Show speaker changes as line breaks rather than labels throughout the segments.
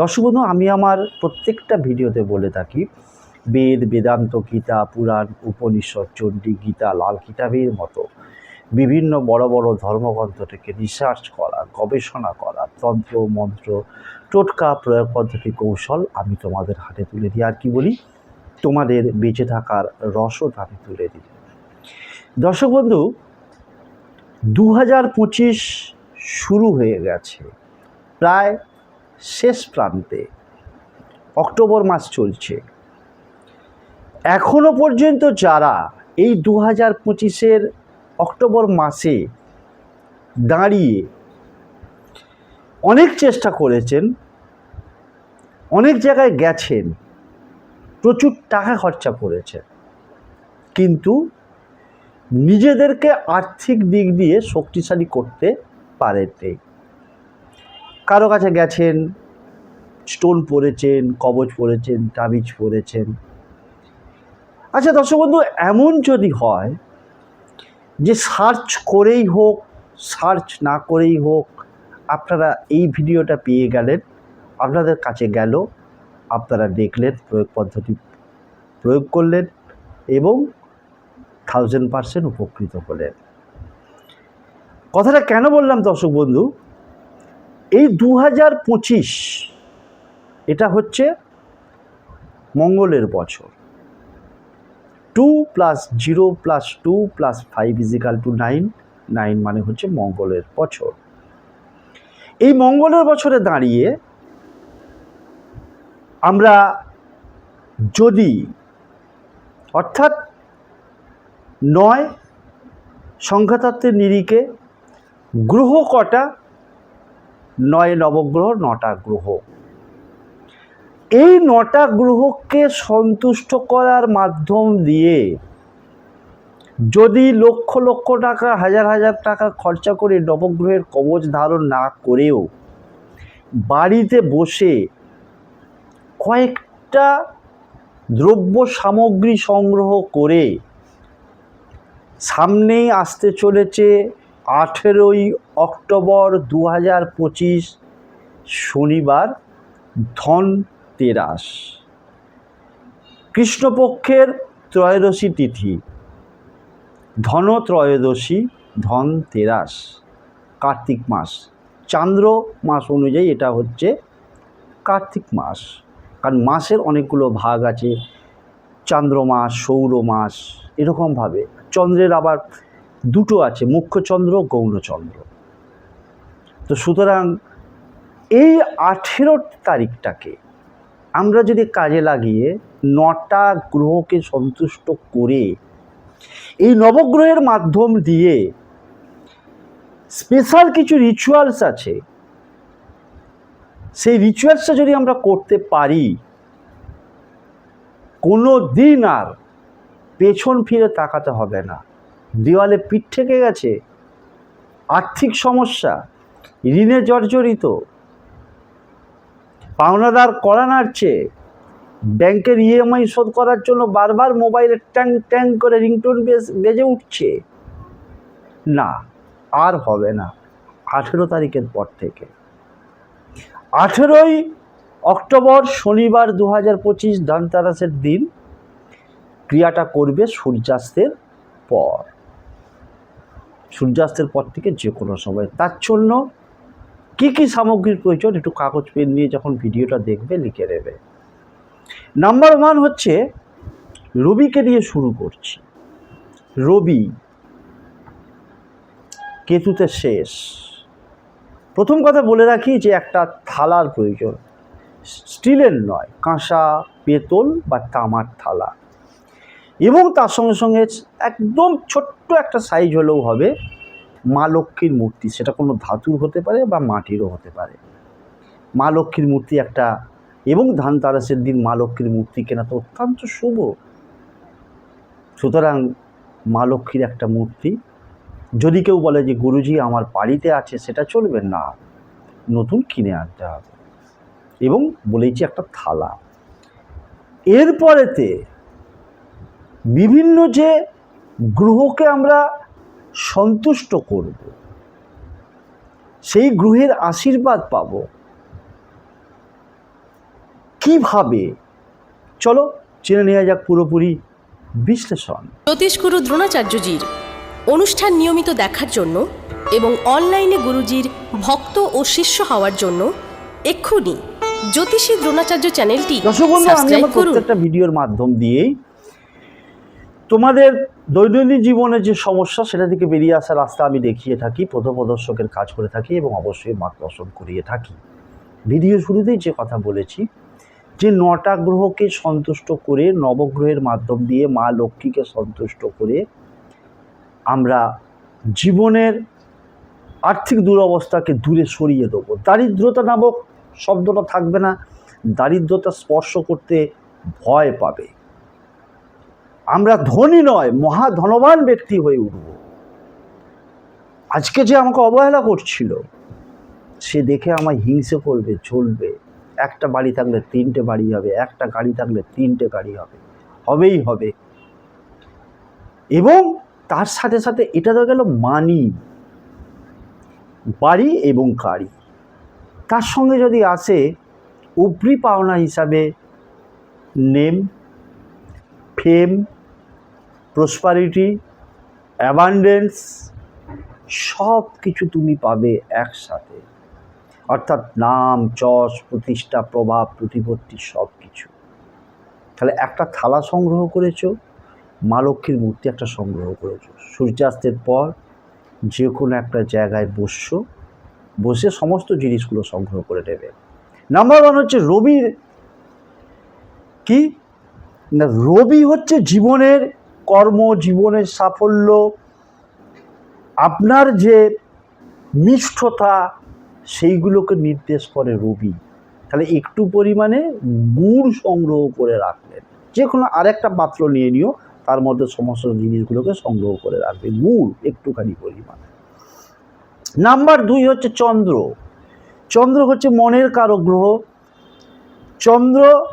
দর্শক বন্ধু আমি আমার প্রত্যেকটা ভিডিওতে বলে থাকি, বেদ, বেদান্ত, গীতা, পুরাণ, উপনিষদ, চণ্ডী, গীতা, লাল কিতাবের মতো বিভিন্ন বড় বড় ধর্মগ্রন্থ থেকে রিসার্চ করা, গবেষণা করা, তন্ত্র, মন্ত্র, টোটকা প্রয়োগ পদ্ধতি, কৌশল আমি তোমাদের হাতে তুলে দিই। আর কি বলি? তোমাদের বেঁচে থাকার রসদ আমি তুলে দিই। দর্শক বন্ধু দু হাজার পঁচিশ শুরু হয়ে গেছে। প্রায় শেষ প্রান্তে। অক্টোবর মাস চলছে। এখনও পর্যন্ত যারা এই দু হাজার পঁচিশের অক্টোবর মাসে দাঁড়িয়ে অনেক চেষ্টা করেছেন, অনেক জায়গায় গেছেন, প্রচুর টাকা খরচা করেছেন। কিন্তু নিজেদেরকে আর্থিক দিক দিয়ে শক্তিশালী করতে পারেননি। কারও কাছে গেছেন, স্টোন পরেছেন কবচ পরেছেন, তাবিজ পরেছেন। আচ্ছা দর্শক বন্ধু, এমন যদি হয় যে সার্চ করেই হোক, সার্চ না করেই হোক, আপনারা এই ভিডিওটা পেয়ে গেলেন, আপনাদের কাছে গেল, আপনারা দেখলেন, প্রয়োগ পদ্ধতি প্রয়োগ করলেন এবং থাউজেন্ড পার্সেন্ট উপকৃত হলেন। কথাটা কেন বললাম দর্শক বন্ধু? এই দু হাজার পঁচিশ, এটা হচ্ছে মঙ্গলের বছর। Two plus zero plus two plus five is equal two nine nine মানে হচ্ছে মঙ্গলের বছর। এই মঙ্গলের বছরে দাঁড়িয়ে আমরা যদি, অর্থাৎ নয় সংখ্যাতত্ত্বের নিরিখে গ্রহ কটা নয় নবগ্রহ, নটা গ্রহ। এই নটা গ্রহকে সন্তুষ্ট করার মাধ্যম দিয়ে যদি লক্ষ লক্ষ টাকা, হাজার হাজার টাকা খরচা করে নবগ্রহের কবচ ধারণ না করেও বাড়িতে বসে কয়েকটা দ্রব্য সামগ্রী সংগ্রহ করে সামনেই আসতে চলেছে আঠেরোই অক্টোবর দু হাজার পঁচিশ শনিবার ধন তেরাস। কৃষ্ণপক্ষের ত্রয়োদশী তিথি ধন ত্রয়োদশী ধন তেরাস, কার্তিক মাস। চান্দ্র মাস অনুযায়ী এটা হচ্ছে কার্তিক মাস। কারণ মাসের অনেকগুলো ভাগ আছে, চান্দ্র মাস, সৌর মাস, এরকমভাবে। চন্দ্রের আবার দুটো আছে মুখ্য চন্দ্র গৌণচন্দ্র। তো সুতরাং এই আঠেরো তারিখটাকে আমরা যদি কাজে লাগিয়ে নটা গ্রহকে সন্তুষ্ট করে এই নবগ্রহের মাধ্যম দিয়ে স্পেশাল কিছু রিচুয়ালস আছে, সেই রিচুয়ালসটা যদি আমরা করতে পারি কোনো দিন আর পেছন ফিরে তাকাতে হবে না। দেওয়ালে পিঠ থেকে গেছে। আর্থিক সমস্যা, ঋণে জর্জরিত। পাওনাদার করা নাড়ছে। ব্যাংকের ইএমআই শোধ করার জন্য বারবার মোবাইলে ট্যাং ট্যাং করে রিংটোন বেজে উঠছে। না, আর হবে না। আঠেরো তারিখের পর থেকে। আঠেরোই অক্টোবর শনিবার দু হাজার পঁচিশ ধনতেরাসের দিন ক্রিয়াটা করবে সূর্যাস্তের পর। সূর্যাস্তের পর থেকে যে কোনো সময়। তার জন্য কী কী সামগ্রীর প্রয়োজন একটু কাগজ, পেন নিয়ে যখন ভিডিওটা দেখবে, লিখে নেবে। নাম্বার ওয়ান হচ্ছে, রবিকে দিয়ে শুরু করছি। রবি কেতুতে শেষ। প্রথম কথা বলে রাখি যে একটা থালার প্রয়োজন। স্টিলের নয়, কাঁসা, পেতল বা তামার থালা। এবং তার সঙ্গে সঙ্গে একদম ছোট্ট একটা সাইজ হলেও হবে মা লক্ষ্মীর মূর্তি। সেটা কোনো ধাতুর হতে পারে বা মাটিরও হতে পারে। মা লক্ষ্মীর মূর্তি একটা এবং ধান তারাসের দিন মা লক্ষ্মীর মূর্তি কেনা তো অত্যন্ত শুভ। সুতরাং মা লক্ষ্মীর একটা মূর্তি, যদি কেউ বলে যে, গুরুজি, আমার বাড়িতে আছে, সেটা চলবে না। নতুন কিনে আনতে হবে। এবং বলেছি একটা থালা। এরপরেতে বিভিন্ন যে গ্রহকে আমরা সন্তুষ্ট করব সেই গ্রহের আশীর্বাদ পাব কীভাবে? চলো জেনে নেওয়া যাক পুরোপুরি বিশ্লেষণ।
জ্যোতিষগুরু দ্রোণাচার্যজির অনুষ্ঠান নিয়মিত দেখার জন্য এবং অনলাইনে গুরুজির ভক্ত ও শিষ্য হওয়ার জন্য এক্ষুনি জ্যোতিষী দ্রোণাচার্য চ্যানেলটি
দর্শক বন্ধু আমি আমার প্রত্যেকটা ভিডিওর মাধ্যম দিয়েই তোমাদের দৈনন্দিন জীবনে যে সমস্যা, সেটা থেকে বেরিয়ে আসার রাস্তা আমি দেখিয়ে থাকি পথপ্রদর্শকের কাজ করে থাকি এবং অবশ্যই মার্গদর্শন করিয়ে থাকি। ভিডিও শুরুতেই যে কথা বলেছি, যে নটা গ্রহকে সন্তুষ্ট করে নবগ্রহের মাধ্যম দিয়ে মা লক্ষ্মীকে সন্তুষ্ট করে আমরা জীবনের আর্থিক দুরবস্থাকে দূরে সরিয়ে দেবো। দারিদ্রতা নামক শব্দটা থাকবে না। দারিদ্রতা স্পর্শ করতে ভয় পাবে। আমরা ধনী নয় মহা ধনবান ব্যক্তি হয়ে উঠব। আজকে যে আমাকে অবহেলা করছিল, সে দেখে আমায় হিংসে করবে, চলবে। একটা বাড়ি থাকলে তিনটে বাড়ি হবে, একটা গাড়ি থাকলে তিনটে গাড়ি হবে, হবেই হবে। এবং তার সাথে সাথে এটা তো গেল মানি, বাড়ি এবং গাড়ি। তার সঙ্গে যদি আসে উপরি পাওনা হিসাবে নেম, ফেম প্রসপারিটি অ্যাবান্ডেন্স সব কিছু তুমি পাবে একসাথে। অর্থাৎ নাম, যশ, প্রতিষ্ঠা, প্রভাব, প্রতিপত্তি সব কিছু তাহলে একটা থালা সংগ্রহ করেছ, মা লক্ষ্মীর মূর্তি একটা সংগ্রহ করেছ। সূর্যাস্তের পর যে কোনো একটা জায়গায় বসছো, বসে সমস্ত জিনিসগুলো সংগ্রহ করে নেবে। নাম্বার ওয়ান হচ্ছে রবির কি? না, রবি হচ্ছে জীবনের কর্ম, জীবনের সাফল্য, আপনার যে মিষ্টতা সেইগুলোকে নির্দেশ করে রবি। তাহলে একটু পরিমাণে গুড় সংগ্রহ করে রাখলেন। যে কোনো আরেকটা পাত্র নিয়ে নিও, তার মধ্যে সমস্ত জিনিসগুলোকে সংগ্রহ করে রাখবে। গুড়, একটুখানি পরিমাণ। নাম্বার দুই হচ্ছে চন্দ্র। চন্দ্র হচ্ছে মনের কারক গ্রহ। চন্দ্র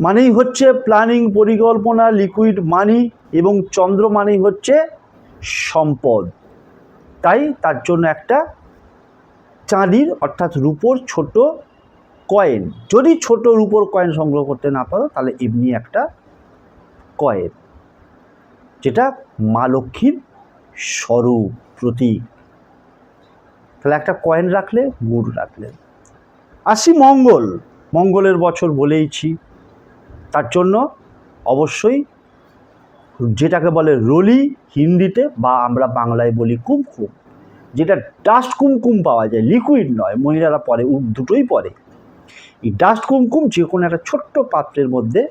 মানেই হচ্ছে প্ল্যানিং পরিকল্পনা লিকুইড মানি এবং চন্দ্র মানেই হচ্ছে সম্পদ। তাই তার জন্য একটা চাঁদির অর্থাৎ রূপোর ছোট কয়েন যদি ছোট রূপোর কয়েন সংগ্রহ করতে না পারো, তাহলে এমনি একটা কয়েন যেটা মা লক্ষ্মীর স্বরূপ, প্রতীক। তাহলে একটা কয়েন রাখলে, গুড় রাখলেন আসি মঙ্গল। মঙ্গলের বছর বলেইছি। তার জন্য অবশ্যই যেটাকে বলে রলি হিন্দিতে বা আমরা বাংলায় বলি কুমকুম, যেটা ডাস্ট কুমকুম পাওয়া যায়, লিকুইড নয়, মহিলারা পরে দুটোই পরে। এই ডাস্ট কুমকুম যে কোনো একটা ছোট্ট পাত্রের মধ্যে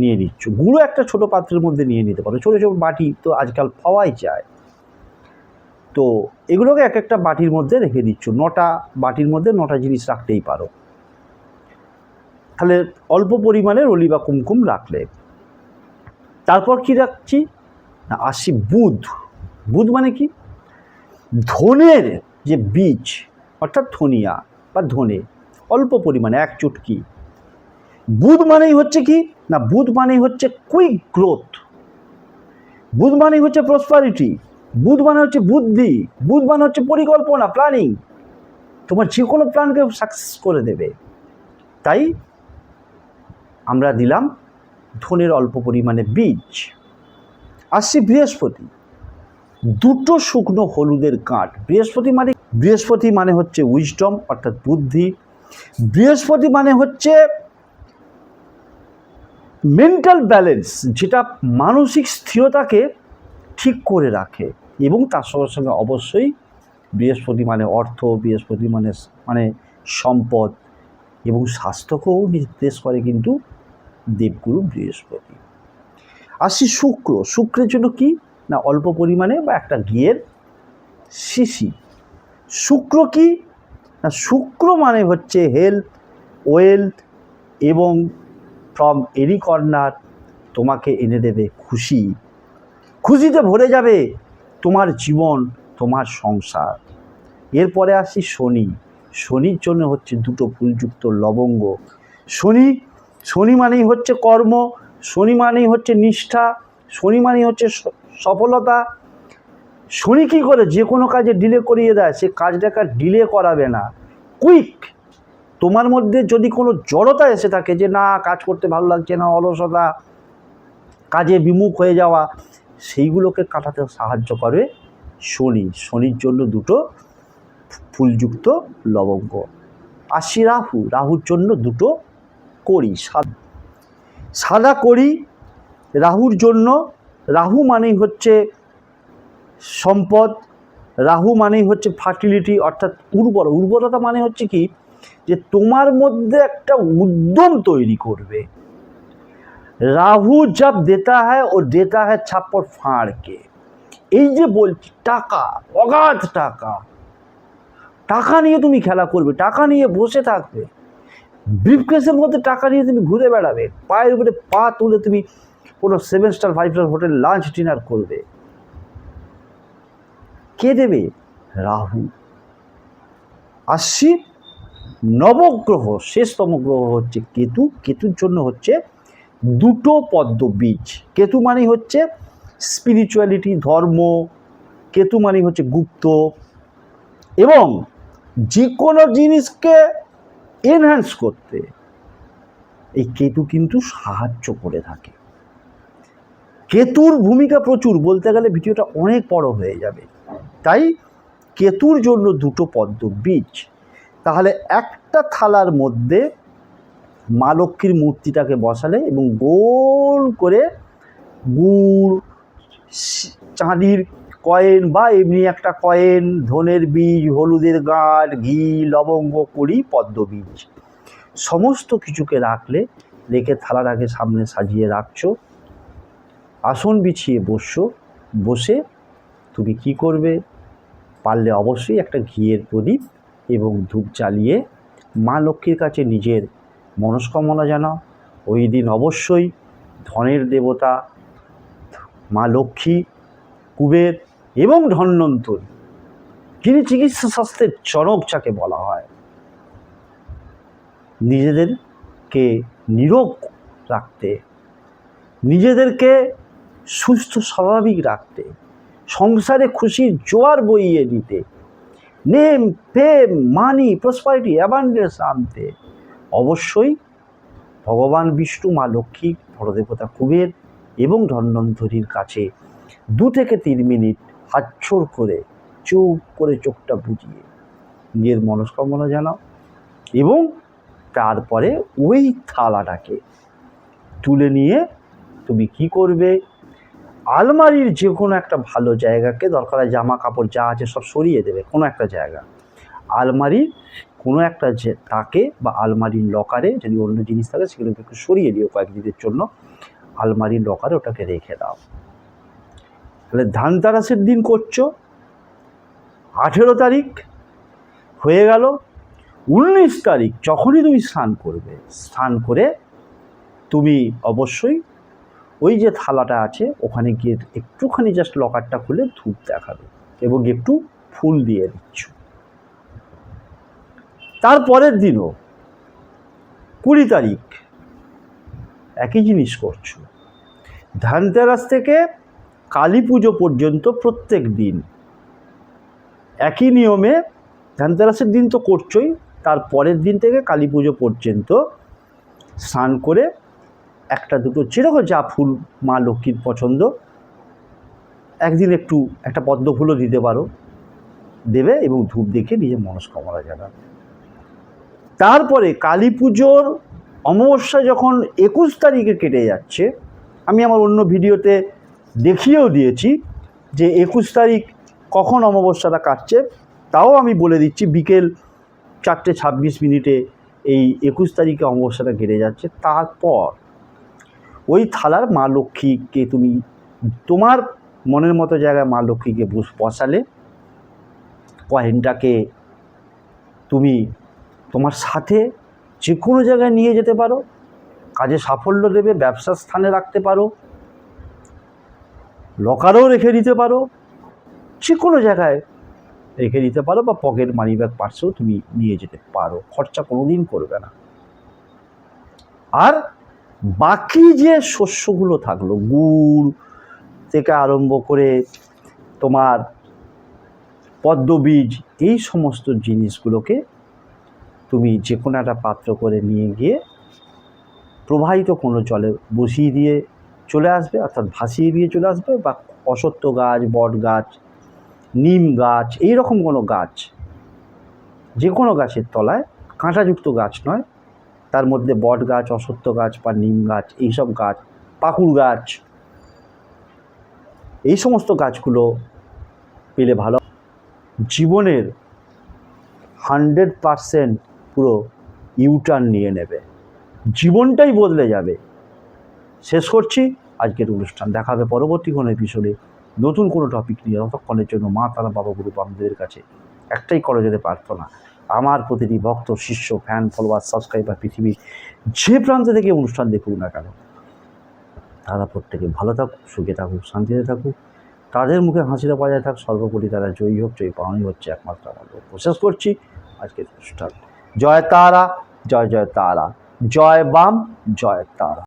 নিয়ে নিচ্ছ, গুঁড়ো একটা ছোট পাত্রের মধ্যে নিয়ে নিতে পারো। ছোটো ছোটো বাটি তো আজকাল পাওয়াই যায়। তো এগুলোকে এক একটা বাটির মধ্যে রেখে দিচ্ছ, নটা বাটির মধ্যে নটা জিনিস রাখতেই পারো। তাহলে অল্প পরিমাণে রলি বা কুমকুম রাখলে। তারপর কি রাখছি? না, আসি বুধ বুধ মানে কি? ধনের যে বীজ, অর্থাৎ ধনিয়া বা ধনে, অল্প পরিমাণে, এক চুটকি। বুধ মানেই হচ্ছে কি? না বুধ মানেই হচ্ছে কুইক গ্রোথ বুধ মানেই হচ্ছে প্রসপারিটি বুধ মানে হচ্ছে বুদ্ধি। বুধ মানে হচ্ছে পরিকল্পনা প্ল্যানিং তোমার যে কোনো প্ল্যানকে সাকসেস করে দেবে। তাই আমরা দিলাম ধনের অল্প পরিমাণে বীজ। আসছি বৃহস্পতি। দুটো শুকনো হলুদের কাঠ বৃহস্পতি মানে বৃহস্পতি মানে হচ্ছে উইজডম অর্থাৎ বুদ্ধি। বৃহস্পতি মানে হচ্ছে মেন্টাল ব্যালেন্স যেটা মানসিক স্থিরতাকে ঠিক করে রাখে। এবং তার সঙ্গে সঙ্গে অবশ্যই বৃহস্পতি মানে অর্থ, বৃহস্পতি মানে মানে সম্পদ। এবং স্বাস্থ্যকেও নির্দেশ করে কিন্তু দেবগুরু বৃহস্পতি। আসি শুক্র, শুক্রের জন্য কি? না, অল্প পরিমাণে বা একটা ঘিয়ের শিশি। শুক্র কি? না, শুক্র মানে হচ্ছে হেলথ ওয়েলথ এবং ফ্রম এনি কর্নার তোমাকে এনে দেবে খুশি। খুশিতে ভরে যাবে তোমার জীবন, তোমার সংসার। এরপরে আসি শনি। শনির জন্য হচ্ছে দুটো ফুলযুক্ত লবঙ্গ। শনি শনি মানেই হচ্ছে কর্ম, শনি মানেই হচ্ছে নিষ্ঠা, শনি মানেই হচ্ছে সফলতা। শনি কী করে? যে কোনো কাজে ডিলে করিয়ে দেয়, সে কাজটাকে ডিলে করাবে না। কুইক তোমার মধ্যে যদি কোনো জড়তা এসে থাকে যে, না, কাজ করতে ভালো লাগছে না, অলসতা, কাজে বিমুখ হয়ে যাওয়া, সেইগুলোকে কাটাতে সাহায্য করে শনি। শনির জন্য দুটো ফুলযুক্ত লবঙ্গ। আসি রাহু, রাহুর জন্য দুটো করি সাদা সাদা করি রাহুর জন্য। রাহু মানেই হচ্ছে সম্পদ, রাহু মানেই হচ্ছে ফার্টিলিটি অর্থাৎ উর্বর, উর্বরতা মানে হচ্ছে কি? যে তোমার মধ্যে একটা উদ্যম তৈরি করবে। রাহু জব দেতা হ্যায় ও দেতা হ্যায় ছাপ্পর ফাঁড়কে। এই যে বলছি, টাকা, অগাধ টাকা। টাকা নিয়ে তুমি খেলা করবে, টাকা নিয়ে বসে থাকবে। ব্রিফকেসের মধ্যে টাকা নিয়ে তুমি ঘুরে বেড়াবে। পায়ের উপরে পা তুলে তুমি কোনো seven star five star hotel lunch dinner করবে। কে দেবে? রাহু। আসছি নবগ্রহ, শেষতম গ্রহ হচ্ছে কেতু। কেতুর জন্য হচ্ছে দুটো পদ্ম বীজ। কেতু মানেই হচ্ছে স্পিরিচুয়ালিটি ধর্ম। কেতু মানেই হচ্ছে গুপ্ত। এবং যে কোনো জিনিসকে এনহ্যান্স করতে, এই কেতু কিন্তু সাহায্য করে থাকে। কেতুর ভূমিকা প্রচুর, বলতে গেলে ভিডিওটা অনেক বড় হয়ে যাবে। তাই কেতুর জন্য দুটো পদ্ম বীজ। তাহলে একটা থালার মধ্যে মা লক্ষ্মীর মূর্তিটাকে বসালে এবং গোল করে গুড় চাঁদির কয়েন বা এমনি একটা কয়েন, ধনের বীজ, হলুদের গাঁট ঘি, লবঙ্গ করি পদ্ম বীজ। সমস্ত কিছুকে রাখলে, রেখে থালাটাকে সামনে সাজিয়ে রাখছো। আসন বিছিয়ে বসছো। বসে তুমি কি করবে? পারলে অবশ্যই একটা ঘিয়ের প্রদীপ এবং ধূপ জ্বালিয়ে মা লক্ষ্মীর কাছে নিজের মনস্কামনা জানাও। ওই দিন অবশ্যই ধনের দেবতা মা লক্ষ্মী, কুবের এবং ধন্বন্তরী, যিনি চিকিৎসা শাস্ত্রের চরক যাকে বলা হয়। নিজেদেরকে নিরোগ রাখতে, নিজেদেরকে সুস্থ, স্বাভাবিক রাখতে, সংসারে খুশির জোয়ার বইয়ে দিতে, নেম, প্রেম, মানি প্রসপারিটি অ্যাবান্ডেন্স আনতে। অবশ্যই ভগবান বিষ্ণু, মা লক্ষ্মী বড়দেবতা কুবের এবং ধন্বন্তরীর কাছে দু থেকে তিন মিনিট হাতছোড় করে, চুপ করে চোখটা বুঝিয়ে নিজের মনস্কামনা জানাও এবং তারপরে ওই থালাটাকে তুলে নিয়ে তুমি কি করবে? আলমারির যে কোনো একটা ভালো জায়গাকে, দরকার হয় জামা কাপড় যা আছে সব সরিয়ে দেবে কোনো একটা জায়গা। আলমারির কোনো একটা যে তাকে বা আলমারির লকারে যদি অন্য জিনিস থাকে সেগুলোকে একটু সরিয়ে দিও কয়েকদিনের জন্য। আলমারির লকারে ওটাকে রেখে দাও। তাহলে ধানতারাসের দিন করছ? আঠেরো তারিখ হয়ে গেল, উনিশ তারিখ যখনই তুমি স্নান করবে, স্নান করে তুমি অবশ্যই ওই যে থালাটা আছে, ওখানে গিয়ে একটুখানি জাস্ট লকারটা খুলে ধূপ দেখাবে এবং একটু ফুল দিয়ে দিচ্ছ। তারপরের দিনও কুড়ি তারিখ একই জিনিস করছ। ধানতেরাস থেকে কালী পুজো পর্যন্ত প্রত্যেক দিন। একই নিয়মে ধানতেরাসের দিন তো করছোই, তার পরের দিন থেকে কালী পুজো পর্যন্ত স্নান করে একটা দুটো যেরকম যা ফুল মা লক্ষ্মীর পছন্দ, একদিন একটু একটা পদ্ম ফুলও দিতে পারো। দেবে এবং ধূপ দেখে নিজের মনস্কামনা জানাবে। তারপরে কালী পুজোর অমাবস্যা যখন একুশ তারিখে কেটে যাচ্ছে, আমি আমার অন্য ভিডিওতে দেখিয়েও দিয়েছি যে একুশ তারিখ কখন অমাবস্যাটা কাটছে, তাও আমি বলে দিচ্ছি বিকেল চারটে ছাব্বিশ মিনিটে এই একুশ তারিখে অমাবস্যাটা কেটে যাচ্ছে। তারপর ওই থালার মা লক্ষ্মীকে তুমি তোমার মনের মতো জায়গায় মা লক্ষ্মীকে বস- বসালে, কয়েনটাকে তুমি তোমার সাথে যে কোনো জায়গায় নিয়ে যেতে পারো, কাজে সাফল্য দেবে, ব্যবসার স্থানে রাখতে পারো লকারেও রেখে দিতে পারো। যে কোনো জায়গায় রেখে দিতে পারো বা পকেট মানি ব্যাগ পার্সেও তুমি নিয়ে যেতে পারো। খরচা কোনো দিন করবে না। আর বাকি যে শস্যগুলো থাকল, গুড় থেকে আরম্ভ করে তোমার পদ্মবীজ, এই সমস্ত জিনিসগুলোকে তুমি যে কোনো একটা পাত্র করে নিয়ে গিয়ে প্রবাহিত কোনো জলে বসিয়ে দিয়ে চলে আসবে, অর্থাৎ ভাসিয়ে দিয়ে চলে আসবে বা অসত্য গাছ, বট গাছ, নিম গাছ, এই রকম কোনো গাছ, যে কোনো গাছের তলায় কাঁটাযুক্ত গাছ নয়। তার মধ্যে বট গাছ, অসত্য গাছ বা নিম গাছ, এইসব গাছ, পাকুড় গাছ, এই সমস্ত গাছগুলো পেলে ভালো। জীবনের হান্ড্রেড পারসেন্ট পুরো ইউটার্ন নিয়ে নেবে। জীবনটাই বদলে যাবে। শেষ করছি। আজকের অনুষ্ঠান দেখা হবে পরবর্তী কোনো এপিসোডে নতুন কোনো টপিক নিয়ে। ততক্ষণের জন্য মা তারা বাবা গুরু বামদের কাছে একটাই করে যেতে প্রার্থনা, আমার প্রতিটি ভক্ত, শিষ্য ফ্যান ফলোয়ার সাবস্ক্রাইবার পৃথিবীর যে প্রান্ত থেকে অনুষ্ঠান দেখুক না কেন, তারা প্রত্যেকে ভালো থাকুক, সুখে থাকুক, শান্তিতে থাকুক। তাদের মুখে হাসিটা বজায় থাক, সর্বোপরি তারা জয়ী হোক, জয়ী পাওয়াই হচ্ছে একমাত্র আমার শেষ করছি আজকের অনুষ্ঠান। জয় তারা, জয় জয় তারা, জয় বাম, জয় তারা।